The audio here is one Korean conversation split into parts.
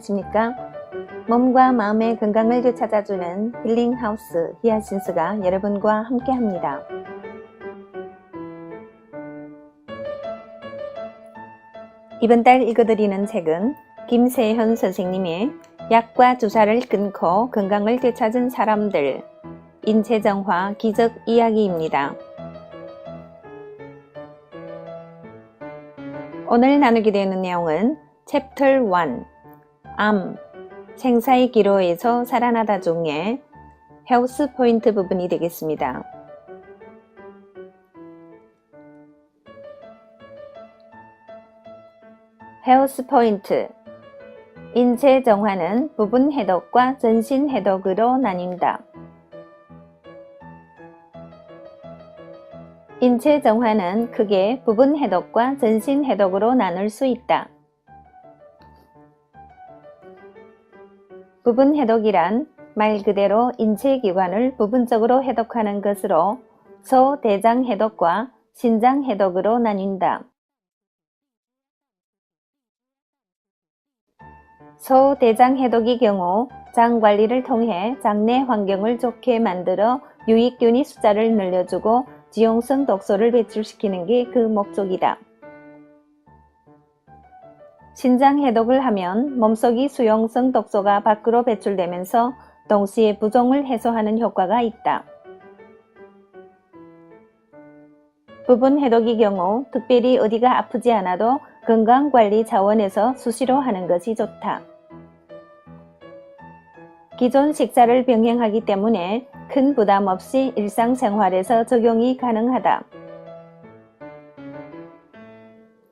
안녕하십니까? 몸과 마음의 건강을 되찾아주는 힐링하우스 히아신스가 여러분과 함께합니다. 이번 달 읽어드리는 책은 김세현 선생님의 약과 주사를 끊고 건강을 되찾은 사람들 인체정화 기적 이야기입니다. 오늘 나누게 되는 내용은 챕터 1 암, 생사의 기로에서 살아나다 중에 헬스 포인트 부분이 되겠습니다. 헬스 포인트 인체 정화는 부분 해독과 전신 해독으로 나뉜다. 인체 정화는 크게 부분 해독과 전신 해독으로 나눌 수 있다. 부분 해독이란 말 그대로 인체 기관을 부분적으로 해독하는 것으로 소, 대장 해독과 신장 해독으로 나뉜다. 소, 대장 해독의 경우 장 관리를 통해 장내 환경을 좋게 만들어 유익균의 숫자를 늘려주고 지용성 독소를 배출시키는 게 그 목적이다. 신장 해독을 하면 몸속의 수용성 독소가 밖으로 배출되면서 동시에 부종을 해소하는 효과가 있다. 부분 해독의 경우 특별히 어디가 아프지 않아도 건강관리 차원에서 수시로 하는 것이 좋다. 기존 식사를 병행하기 때문에 큰 부담 없이 일상생활에서 적용이 가능하다.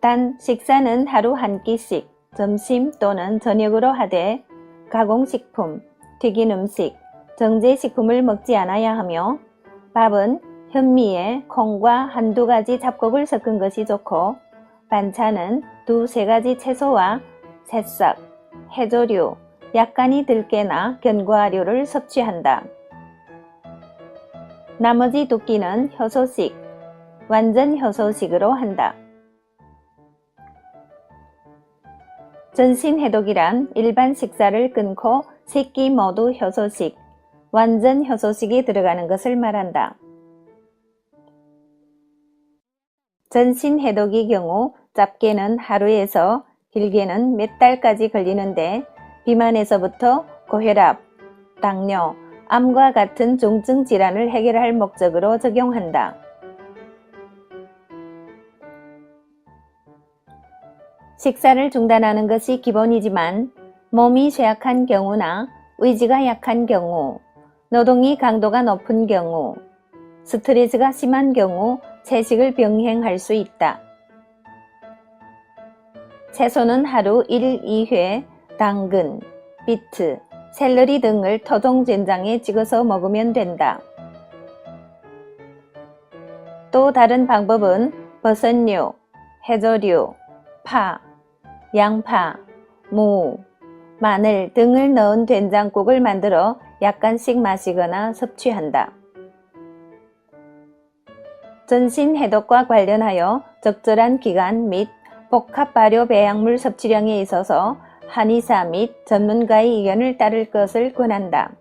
단 식사는 하루 한 끼씩 점심 또는 저녁으로 하되 가공식품, 튀긴 음식, 정제식품을 먹지 않아야 하며 밥은 현미에 콩과 한두 가지 잡곡을 섞은 것이 좋고 반찬은 두세 가지 채소와 새싹, 해조류, 약간이 들깨나 견과류를 섭취한다. 나머지 두 끼는 효소식, 완전 효소식으로 한다. 전신 해독이란 일반 식사를 끊고 세끼 모두 효소식, 완전 효소식이 들어가는 것을 말한다. 전신 해독의 경우 짧게는 하루에서 길게는 몇 달까지 걸리는데 비만에서부터 고혈압, 당뇨, 암과 같은 중증 질환을 해결할 목적으로 적용한다. 식사를 중단하는 것이 기본이지만 몸이 쇠약한 경우나 의지가 약한 경우, 노동이 강도가 높은 경우, 스트레스가 심한 경우 채식을 병행할 수 있다. 채소는 하루 1, 2회 당근, 비트, 샐러리 등을 토종된장에 찍어서 먹으면 된다. 또 다른 방법은 버섯류, 해조류, 파, 양파, 무, 마늘 등을 넣은 된장국을 만들어 약간씩 마시거나 섭취한다. 전신 해독과 관련하여 적절한 기간 및 복합 발효 배양물 섭취량에 있어서 한의사 및 전문가의 의견을 따를 것을 권한다.